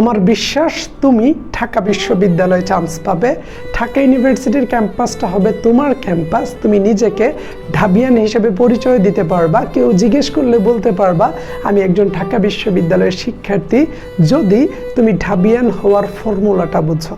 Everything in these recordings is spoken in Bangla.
আমার বিশ্বাস, তুমি ঢাকা বিশ্ববিদ্যালয়ে চান্স পাবে। ঢাকা ইউনিভার্সিটির ক্যাম্পাসটা হবে তোমার ক্যাম্পাস। তুমি নিজেকে ঢাবিয়ান হিসেবে পরিচয় দিতে পারবা, কেউ জিজ্ঞেস করলে বলতে পারবা, আমি একজন ঢাকা বিশ্ববিদ্যালয়ের শিক্ষার্থী। যদি তুমি ঢাবিয়ান হওয়ার ফর্মুলাটা বুঝো।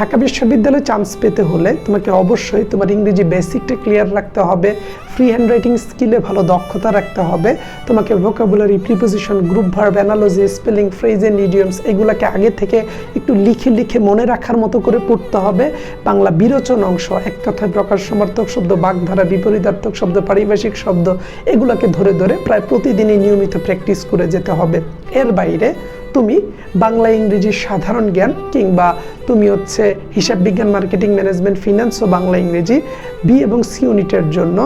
ঢাকা বিশ্ববিদ্যালয়ে চান্স পেতে হলে তোমাকে অবশ্যই তোমার ইংরেজি বেসিকটা ক্লিয়ার রাখতে হবে ফ্রি হ্যান্ড রাইটিং স্কিলে ভালো দক্ষতা রাখতে হবে, তোমাকে vocabulary preposition group verb analogy spelling phrase and idioms এগুলোকে আগে থেকে একটু লিখে লিখে মনে রাখার মতো করে পড়তে হবে। বাংলা বিরোচন অংশ, এক কথায় প্রকাশ সমর্থক শব্দ, বাগধারা, বিপরীতার্থক শব্দ, পারিভাষিক শব্দ, এগুলোকে ধরে ধরে প্রায় প্রতিদিনই নিয়মিত প্র্যাকটিস করে যেতে হবে। এর বাইরে তুমি বাংলা, ইংরেজি সাধারণ জ্ঞান কিংবা তুমি হচ্ছে হিসাব বিজ্ঞান, মার্কেটিং, ম্যানেজমেন্ট, ফিনান্স ও বাংলা, ইংরেজি বি এবং সি ইউনিটের জন্য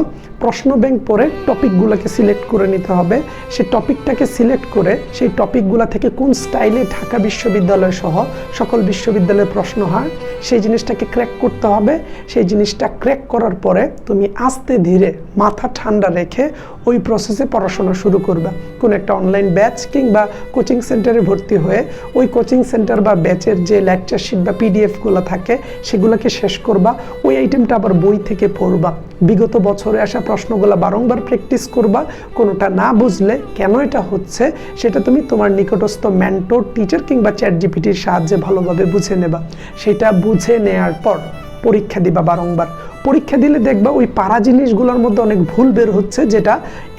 প্রশ্ন ব্যাংক পরে টপিকগুলোকে সিলেক্ট করে নিতে হবে। সেই টপিকটাকে সিলেক্ট করে সেই টপিকগুলো থেকে কোন স্টাইলে ঢাকা বিশ্ববিদ্যালয় সহ সকল বিশ্ববিদ্যালয়ের প্রশ্ন হয়, সেই জিনিসটাকে ক্র্যাক করতে হবে। সেই জিনিসটা ক্র্যাক করার পরে তুমি আস্তে ধীরে মাথা ঠান্ডা রেখে ওই প্রসেসে পড়াশোনা শুরু করবে। কোনো একটা অনলাইন ব্যাচ কিংবা কোচিং সেন্টারে ভর্তি হয়ে ওই কোচিং সেন্টার বা ব্যাচের যে লেকচার শিট বা পিডিএফগুলো থাকে, সেগুলোকে শেষ করবা। ওই আইটেমটা আবার বই থেকে পড়বা। বিগত বছরে আসা প্রশ্নগুলো বারংবার প্র্যাকটিস করবা। কোনোটা না বুঝলে কেন এটা হচ্ছে, সেটা তুমি তোমার নিকটস্থ মেন্টর টিচার কিংবা চ্যাট জিপিটির সাহায্যে ভালোভাবে বুঝে নেবা। সেটা বুঝে নেয়ার পর পরীক্ষা দিবা বারংবার। পরীক্ষা দিলে দেখবা ওই পারা জিনিসগুলোর মধ্যে অনেক ভুল বের হচ্ছে যেটা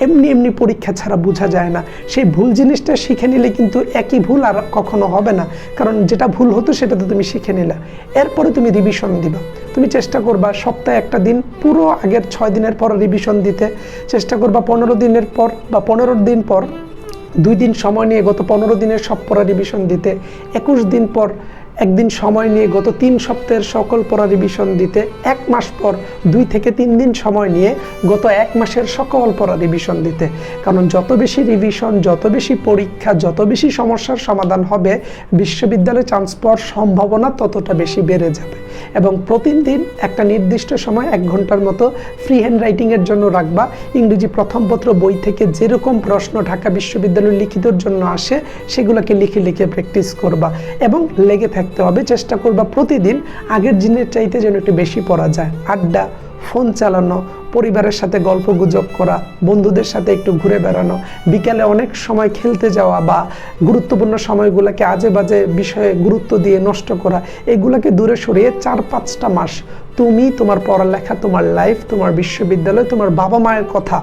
এমনি এমনি পরীক্ষা ছাড়া বোঝা যায় না। সেই ভুল জিনিসটা শিখে নিলে কিন্তু একই ভুল আর কখনো হবে না। কারণ যেটা ভুল হতো সেটা তো তুমি শিখে নিলা। এরপরে তুমি রিভিশন দিবা। তুমি চেষ্টা করবা সপ্তাহে একটা দিন, পুরো আগের ছয় দিনের পর রিভিশন দিতে। চেষ্টা করবা পনেরো দিনের পর বা পনেরো দিন পর, দুই দিন সময় নিয়ে গত পনেরো দিনের সব পড়া রিভিশন দিতে। একুশ দিন পর একদিন সময় নিয়ে গত তিন সপ্তাহের সকল পড়া রিভিশন দিতে, এক মাস পর দুই থেকে তিন দিন সময় নিয়ে গত এক মাসের সকল পড়া রিভিশন দিতে। কারণ যত বেশি রিভিশন যত বেশি পরীক্ষা, যত বেশি সমস্যার সমাধান হবে, বিশ্ববিদ্যালয়ে চান্স পাওয়ার সম্ভাবনা ততটা বেশি বেড়ে যাবে। এবং প্রতিদিন একটা নির্দিষ্ট সময় এক ঘণ্টার মতো ফ্রি হ্যান্ড রাইটিংয়ের জন্য রাখবা। ইংরেজি প্রথম পত্র, বই থেকে যেরকম প্রশ্ন ঢাকা বিশ্ববিদ্যালয়ের লিখিতর জন্য আসে, সেগুলোকে লিখে লিখে প্র্যাকটিস করবা এবং লেগে থাকতে হবে, চেষ্টা করবা প্রতিদিন আগের দিনের চাইতে যেন একটু বেশি পড়া যায়। আড্ডা ফোন চালানো পরিবারের সাথে গল্প গুজব করা, বন্ধুদের সাথে একটু ঘুরে বেড়ানো, বিকেলে অনেক সময় খেলতে যাওয়া বা গুরুত্বপূর্ণ সময়গুলোকে আজে বাজে বিষয়ে গুরুত্ব দিয়ে নষ্ট করা, এগুলোকে দূরে সরিয়ে চার পাঁচটা মাস তুমি তোমার পড়ালেখা, তোমার লাইফ তোমার বিশ্ববিদ্যালয়, তোমার বাবা মায়ের কথা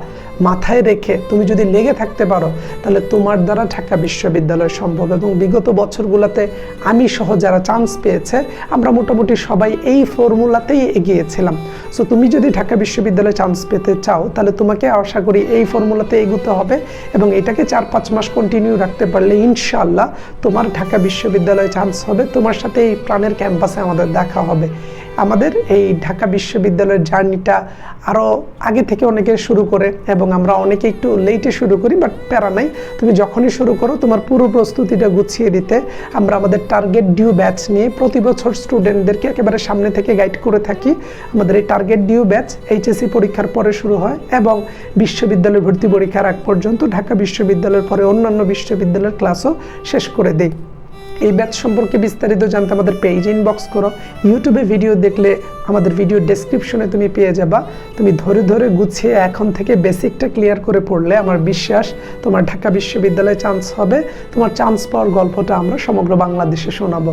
মাথায় রেখে তুমি যদি লেগে থাকতে পারো, তাহলে তোমার দ্বারা ঢাকা বিশ্ববিদ্যালয় সম্ভব। এবং বিগত বছরগুলোতে আমি সহ যারা চান্স পেয়েছে, আমরা মোটামুটি সবাই এই ফর্মুলাতেই এগিয়েছিলাম। সো তুমি যদি ঢাকা বিশ্ববিদ্যালয়ে চান্স পেতে চাও, তাহলে তোমাকে আশা করি এই ফর্মুলাতে এগুতে হবে এবং এটাকে চার পাঁচ মাস কন্টিনিউ রাখতে পারলে ইনশাল্লাহ তোমার ঢাকা বিশ্ববিদ্যালয়ে চান্স হবে। তোমার সাথে এই প্রাণের ক্যাম্পাসে আমাদের দেখা হবে। আমাদের এই ঢাকা বিশ্ববিদ্যালয়ের জার্নিটা আরও আগে থেকে অনেকে শুরু করে এবং আমরা অনেকে একটু লেটে শুরু করি বাট প্যারা নাই। তুমি যখনই শুরু করো, তোমার পুরো প্রস্তুতিটা গুছিয়ে দিতে আমরা আমাদের টার্গেট ডিউ ব্যাচ নিয়ে প্রতি বছর স্টুডেন্টদেরকে একেবারে সামনে থেকে গাইড করে থাকি। আমাদের এই টার্গেট ডিউ ব্যাচ এইচএসসি পরীক্ষার পরে শুরু হয় এবং বিশ্ববিদ্যালয় ভর্তি পরীক্ষার আগ পর্যন্ত ঢাকা বিশ্ববিদ্যালয়ের পরে অন্যান্য বিশ্ববিদ্যালয়ের ক্লাসও শেষ করে দেয় এই ব্যাচ সম্পর্কে বিস্তারিত জানতে আমাদের পেজ ইনবক্স করো। ইউটিউবে ভিডিও দেখলে আমাদের ভিডিও ডেসক্রিপশনে তুমি পেয়ে যাবা। তুমি ধরে ধরে গুছিয়ে এখন থেকে বেসিকটা ক্লিয়ার করে পড়লে আমার বিশ্বাস তোমার ঢাকা বিশ্ববিদ্যালয়ে চান্স হবে। তোমার চান্স পাওয়ার গল্পটা আমরা সমগ্র বাংলাদেশে শোনাবো।